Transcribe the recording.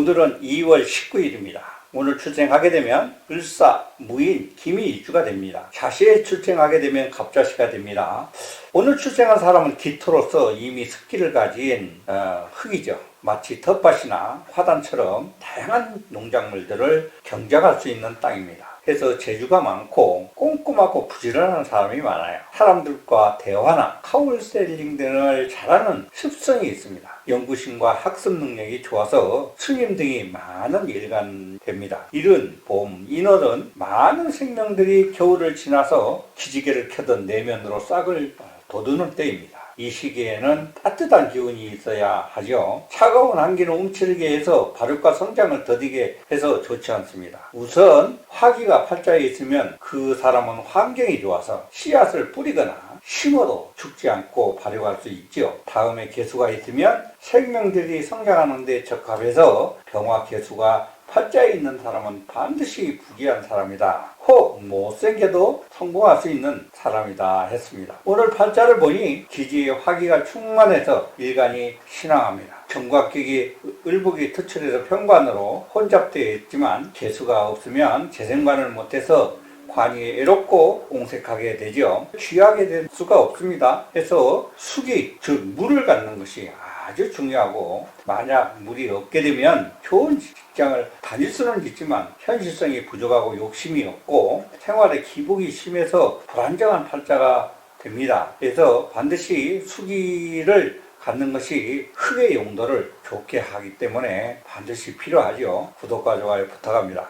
오늘은 2월 19일입니다. 오늘 출생하게 되면 을사, 무인, 김이 일주가 됩니다. 자시에 출생하게 되면 갑자시가 됩니다. 오늘 출생한 사람은 기토로서 이미 습기를 가진 어, 흙이죠. 마치 텃밭이나 화단처럼 다양한 농작물들을 경작할 수 있는 땅입니다. 그래서 재주가 많고 꼼꼼하고 부지런한 사람이 많아요. 사람들과 대화나 카운셀링 등을 잘하는 습성이 있습니다. 연구심과 학습 능력이 좋아서 스님 등이 많은 일관됩니다. 이른, 봄, 인월은 많은 생명들이 겨울을 지나서 기지개를 켜던 내면으로 싹을 돋우는 때입니다. 이 시기에는 따뜻한 기운이 있어야 하죠. 차가운 한기는 움츠리게 해서 발육과 성장을 더디게 해서 좋지 않습니다. 우선 화기가 팔자에 있으면 그 사람은 환경이 좋아서 씨앗을 뿌리거나 심어도 죽지 않고 발육할 수 있죠. 다음에 개수가 있으면 생명들이 성장하는 데 적합해서 병화 개수가 팔자에 있는 사람은 반드시 부귀한 사람이다. 혹 못생겨도 성공할 수 있는 사람이다 했습니다. 오늘 팔자를 보니 기지에 화기가 충만해서 일간이 신앙합니다. 정각격이 을복이 특출해서 평관으로 혼잡되어 있지만 개수가 없으면 재생관을 못해서 관이 애롭고 옹색하게 되죠. 취하게 될 수가 없습니다. 그래서 숙이, 즉 물을 갖는 것이 아주 중요하고 만약 물이 없게 되면 좋은 직장을 다닐 수는 있지만 현실성이 부족하고 욕심이 없고 생활에 기복이 심해서 불안정한 팔자가 됩니다. 그래서 반드시 수기를 갖는 것이 흙의 용도를 좋게 하기 때문에 반드시 필요하죠. 구독과 좋아요 부탁합니다.